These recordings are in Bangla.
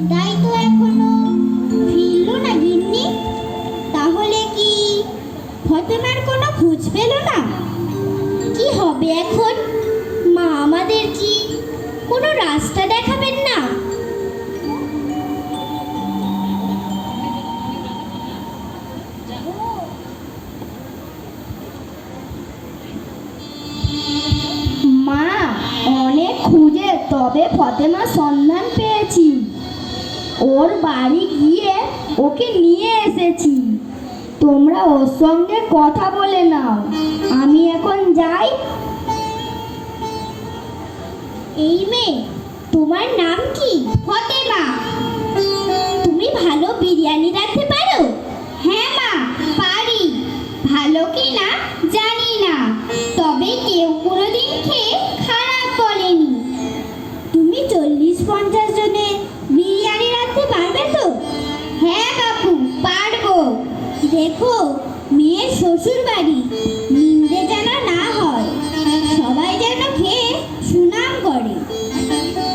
পিতাই তো এখনও ফিরল না গিন্নি। তাহলে কি ফতেমার কোনো খোঁজ পেল না? কি হবে এখন? মা আমাদের কি কোনো রাস্তা দেখাবেন না? মা, অনেক খুঁজে, তবে ফতেমা সন্ধান পেয়েছি। ওর বাড়ি গিয়ে ওকে নিয়ে এসেছি। তোমরা ওর সঙ্গে কথা বলে নাও। আমি এখন যাই। এই মেয়ে, তোমার নাম কি? ফতেমা। তুমি ভালো বিরিয়ানি রাখতে পারো? হ্যাঁ মা, পারি। ভালো কি না, জানি না। তবে কেউ কোনোদিন খেয়ে খারাপ বলেনি। তুমি চল্লিশ পঞ্চাশ জনের দেখো মেয়ের শ্বশুর বাড়ি নিন্দে যেন না হয়, সবাই যেন খেয়ে সুনাম করে।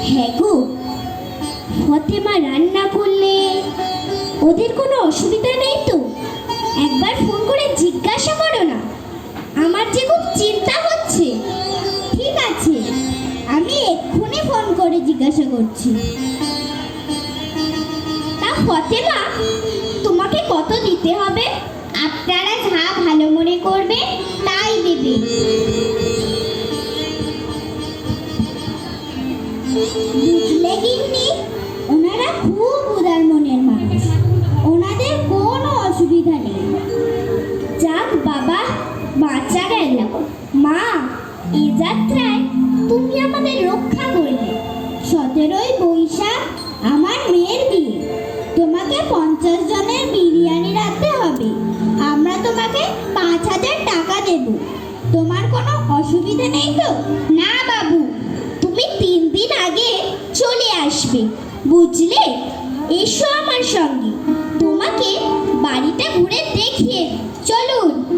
হ্যাঁ গো, ফতেমা রান্না করলে ওদের কোনো অসুবিধা নেই তো? একবার ফোন করে জিজ্ঞাসা করো না, আমার যে খুব চিন্তা হচ্ছে। ঠিক আছে, আমি এক্ষুনি ফোন করে জিজ্ঞাসা করছি। তা ফতেমা, তোমাকে কত দিতে হবে? আপনারা যা ভালো মনে করবে তাই দেবে। বুঝলে গিন্নি? ওনারা খুব উদার মনের মানুষ। ওনাদের কোনো অসুবিধা নেই। যাক বাবা বাঁচা গেল। মা, এ যাত্রায় তুমি আমাদের রক্ষা করলে। সতেরোই বৈশাখ, আমার মেয়ের বিয়ে। তোমাকে পাঁচ হাজার টাকা দেব। তোমার কোনো অসুবিধা নেই তো? না, বাবু। তুমি তিন দিন আগে চলে আসবে, বুঝলে? এসো আমার সঙ্গে। তোমাকে বাড়িটা ঘুরে দেখিয়ে চলুন।